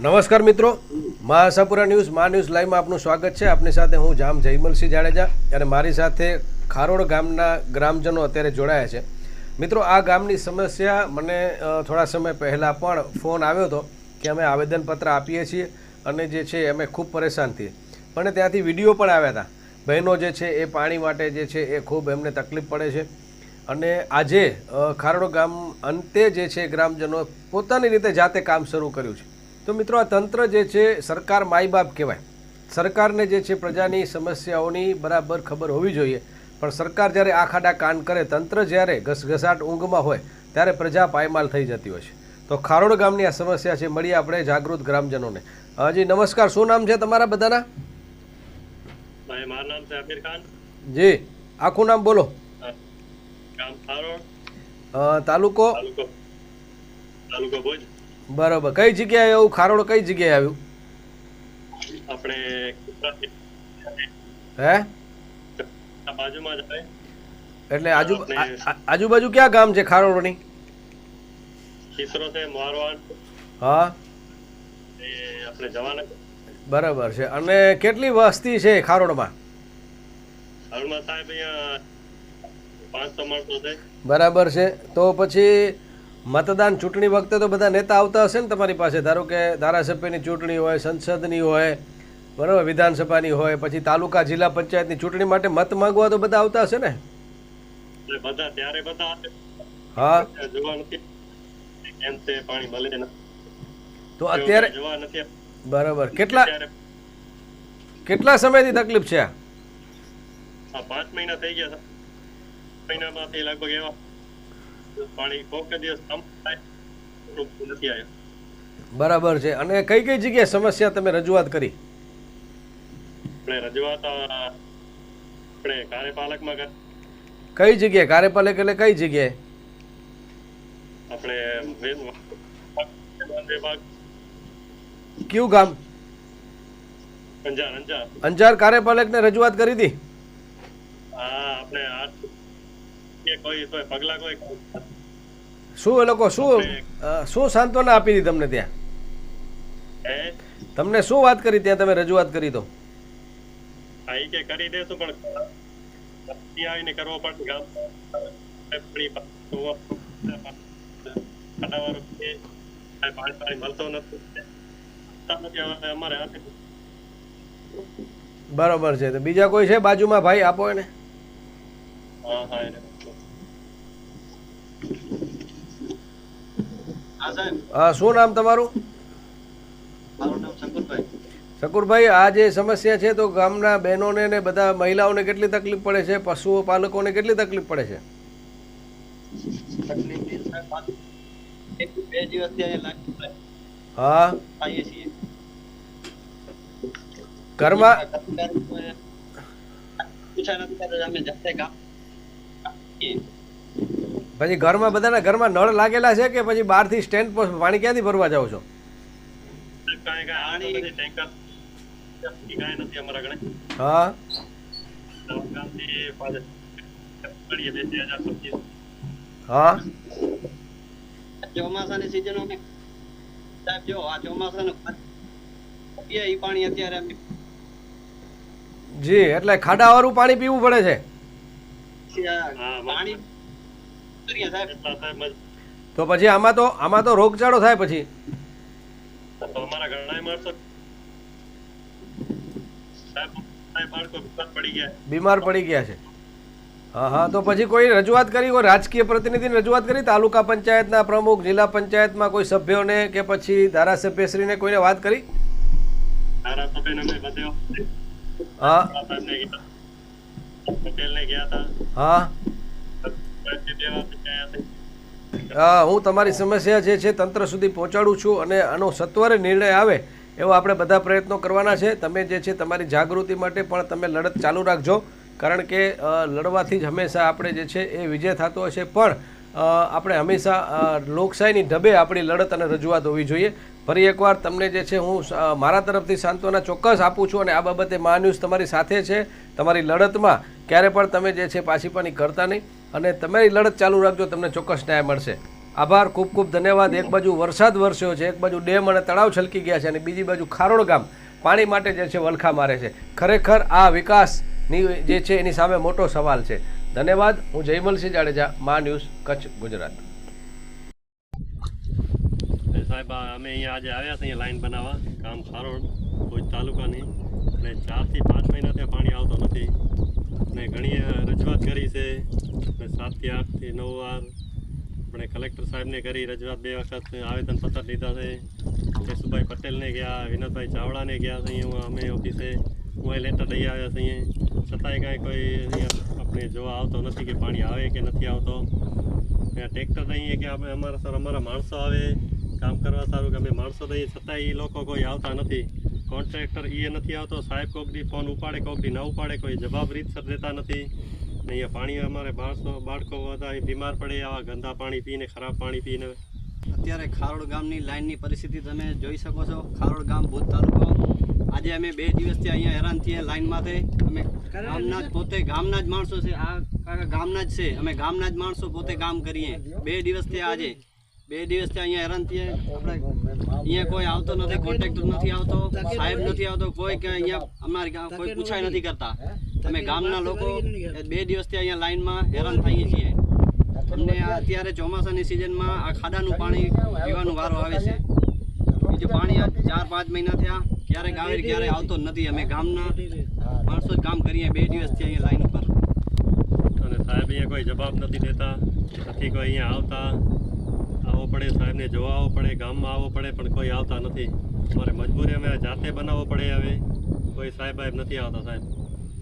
નમસ્કાર મિત્રો. મા આશાપુરા ન્યૂઝ, મા ન્યૂઝ લાઈવમાં આપનું સ્વાગત છે. આપની સાથે હું જામ જયમલસિંહ જાડેજા અને મારી સાથે ખારોડ ગામના ગ્રામજનો અત્યારે જોડાયા છે. મિત્રો, આ ગામની સમસ્યા મને થોડા સમય પહેલાં પણ ફોન આવ્યો હતો કે અમે આવેદનપત્ર આપીએ છીએ અને જે છે અમે ખૂબ પરેશાન થઈએ. પણ ત્યાંથી વીડિયો પણ આવ્યા હતા. બહેનો જે છે એ પાણી માટે જે છે એ ખૂબ એમને તકલીફ પડે છે. અને આજે ખારોડ ગામ અંતે જે છે ગ્રામજનો પોતાની રીતે જાતે કામ શરૂ કર્યું છે. તો મિત્રો આ તંત્ર જે છે સરકાર માય બાપ કહેવાય. સરકારને જે છે પ્રજાની સમસ્યાઓની બરાબર ખબર હોવી જોઈએ. પણ સરકાર જ્યારે આખાડા કાન કરે તંત્ર જ્યારે ઘસઘસાટ ઊંઘમાં હોય ત્યારે પ્રજા પાયમાલ થઈ જતી હોય છે. તો ખારોડ ગામની આ સમસ્યા છે મળીએ આપણે જાગૃત ગ્રામજનોને. હાજી નમસ્કાર. શું નામ છે તમારા બધાના? મારું નામ છે આમિર ખાન. જી. આખું નામ બોલો. તાલુકો? તાલુકો. તાલુકો ભુજ. બરાબર. કઈ જગ્યાએ એવું ખારોડ કઈ જગ્યાએ આવ્યું? આપણે હે? બાજુમાં જ એટલે આજુ આજુબાજુ ક્યાં ગામ છે ખારોડની? છે મારવાડ. હા. આપણે જવાના બરાબર છે. અને કેટલી વસ્તી છે ખારોડમાં? હાલમાં સાહેબ અહીંયા પાંચસો માણસો છે. બરાબર છે. તો પછી મતદાન ચૂંટણી વખતે તો બધા નેતા આવતા હશે ને તમારી પાસે. ધારો કે ધારાસભ્યની ચૂંટણી હોય સંસદની હોય બરાબર વિધાનસભાની હોય પછી તાલુકા જિલ્લા પંચાયતની ચૂંટણી માટે મત માંગવા તો બધા આવતા હશે ને? બધા ત્યારે બધા હા. જોવા નથી કેમ છે પાણી મળે તો અત્યારે બરાબર. કેટલા કેટલા સમયથી તકલીફ છે પાંચ મહિના થઈ ગયા મહિનામાંથી લગભગ એવા પાણી કોક દિવસ નથી આવ્યો. બરાબર છે. અને કઈ કઈ જગ્યાએ સમસ્યા તમે રજૂઆત કરી? આપણે રજૂઆત આપણે કાર્યપાલકમાં કર. કઈ જગ્યાએ? કાર્યપાલક એટલે કઈ જગ્યાએ? આપણે કયું ગામ? અંજાર અંજાર. અંજાર કાર્યપાલકને રજૂઆત કરી હતી? હા આપણે આ કોઈ કોઈ પગલા કોઈ શું એ લોકો શું શું સાંત્વના આપી હતી તમને ત્યાં? તમને શું વાત કરી ત્યાં તમે રજૂઆત કરી તો? કે કરી દેશું પણ આવીને કરવો પડશે. ગામ બરાબર છે તો બીજા કોઈ છે બાજુમાં? ભાઈ આપો એને. હા હા હા શું નામ તમારું? શંકરભાઈ. આ જે સમસ્યા છે તો ગામના બહેનોને ને બધા મહિલાઓને કેટલી તકલીફ પડે છે? પશુઓ પાલકોને કેટલી તકલીફ પડે છે? હા. ઘરમાં? અમે. પછી ઘરમાં બધાના ઘરમાં નળ લાગેલા છે કે પછી બહારથી સ્ટેન્ડ પર પાણી ક્યાંથી ભરવા જાવ છો? હા. હા. ચોમાસાની સિઝન અમે સાહેબ જો આ ચોમાસાનું પીએ પાણી અત્યારે જી એટલે ખાડા વાળું પાણી પીવું પડે છે. પાણી કરીએ સાહેબ. તો પછી આમાં તો આમાં તો રોગચાળો થાય પછી. અમારા ઘણા માણસો સાહેબ સાહેબ બાળકો બીમાર પડી ગયા. બીમાર પડી ગયા છે. હા હા તો પછી કોઈ રજૂઆત કરી કોઈ રાજકીય પ્રતિનિધિને રજૂઆત કરી તાલુકા પંચાયતના પ્રમુખ જિલ્લા પંચાયતમાં કોઈ સભ્યોને કે પછી ધારાસભ્યશ્રીને કોઈને વાત કરી? હા. સાહેબને ગયા પટેલને ગયા હતા. હા પછી બે વાર ગયા હતા હા તમારી સમસ્યા જે છે તંત્ર સુધી પહોંચાડું છું અને આનો સત્વરે નિર્ણય આવે એવો આપણે બધા પ્રયત્નો કરવાના છે. તમે જે છે તમારી જાગૃતિ માટે પણ તમે લડત ચાલુ રાખજો. કારણ કે લડવાથી જ હંમેશા આપણે જે છે એ વિજય થતો હશે. પણ આપણે હંમેશા લોકશાહીની ઢબે આપણી લડત અને રજૂઆત હોવી જોઈએ. ફરી એકવાર તમને જે છે હું મારા તરફથી સાંત્વના ચોક્કસ આપું છું અને આ બાબતે મહાન્યૂઝ તમારી સાથે છે. તમારી લડતમાં ક્યારે પણ તમે જે છે પાછી પાની કરતા નહીં. અને તમારી લડત ચાલુ રાખજો, તમને ચોક્કસ ન્યાય મળશે. આભાર, ખૂબ ખૂબ ધન્યવાદ. એક બાજુ વરસાદ વરસ્યો છે, એક બાજુ ડેમ અને તળાવ છલકી ગયા છે અને બીજી બાજુ ખારોડ ગામ પાણી માટે જે છે વલખા મારે છે. ખરેખર આ વિકાસની જે છે એની સામે મોટો સવાલ છે. ધન્યવાદ. હું જયમલસિંહ જાડેજા, મા ન્યૂઝ, કચ્છ, ગુજરાત. સાહેબ અમે અહીંયા આજે આવ્યા હતા અહીંયા લાઈન બનાવવા. કામ ખારોડ ભુજ તાલુકાની અને ચારથી પાંચ મહિના ત્યાં પાણી આવતો નથી. અને ઘણી રજૂઆત કરી છે. અને સાતથી આઠથી નવ વાર આપણે કલેક્ટર સાહેબને કરી રજૂઆત બે વખત આવેદનપત્ર લીધા છે. કેશુભાઈ પટેલને ગયા, વિનોદભાઈ ચાવડાને ગયા છે. અહીંયા અમે ઓફિસે એ લેટર લઈ આવ્યા છે અહીંયા છતાંય કાંઈ કોઈ અહીંયા આપણે જોવા આવતો નથી કે પાણી આવે કે નથી આવતો. ત્યાં ટ્રેક્ટર દઈએ કે અમે અમારા સર અમારા માણસો આવે, કામ કરવા સારું કે અમે માણસો દઈએ છતાં એ લોકો કોઈ આવતા નથી. કોન્ટ્રાક્ટર એ નથી આવતો. સાહેબ કોકડી ફોન ઉપાડે કોકડી ના ઉપાડે, કોઈ જવાબ રીતસર દેતા નથી. અહીંયા પાણી અમારે માણસો બાળકો બધા બીમાર પડે, આવા ગંદા પાણી પીને, ખરાબ પાણી પીને. અત્યારે ખારોડ ગામની લાઈનની પરિસ્થિતિ તમે જોઈ શકો છો. ખારોડ ગામ ભૂત તાલુકો. આજે અમે બે દિવસથી અહીંયા હેરાન થઈએ લાઈનમાંથી અમે ગામના જ પોતે ગામના જ માણસો છે. આ ગામના જ છે. અમે ગામના જ માણસો પોતે કામ કરીએ. બે દિવસથી આજે. બે દિવસથી અહીંયા હેરાન થઈએ આપણે અહીંયા કોઈ આવતો નથી કોન્ટેક્ટર નથી આવતો, સાહેબ નથી આવતો, કોઈ કે અહીંયા અમારે ગામ કોઈ પૂછાય નથી કરતા. અમે ગામના લોકો બે દિવસથી અહીંયા લાઈનમાં હેરાન થઈએ છીએ. અમને અત્યારે ચોમાસાની સિઝનમાં આ ખાડાનું પાણી પીવાનું વારો આવે છે. બીજું પાણી આ ચાર પાંચ મહિના થયા, ક્યારેક આવે ક્યારેય આવતો નથી. અમે ગામના માણસો જ કામ કરીએ બે દિવસથી અહીંયા લાઈન ઉપર. અને સાહેબ અહીંયા કોઈ જવાબ નથી દેતા, નથી કોઈ અહીંયા આવતા. પડે, સાહેબને જોવા આવવો પડે, ગામમાં આવવો પડે, પણ કોઈ આવતા નથી. અમારે મજબૂરી અમે જાતે બનાવવો પડે હવે. કોઈ સાહેબ સાહેબ નથી આવતા, સાહેબ.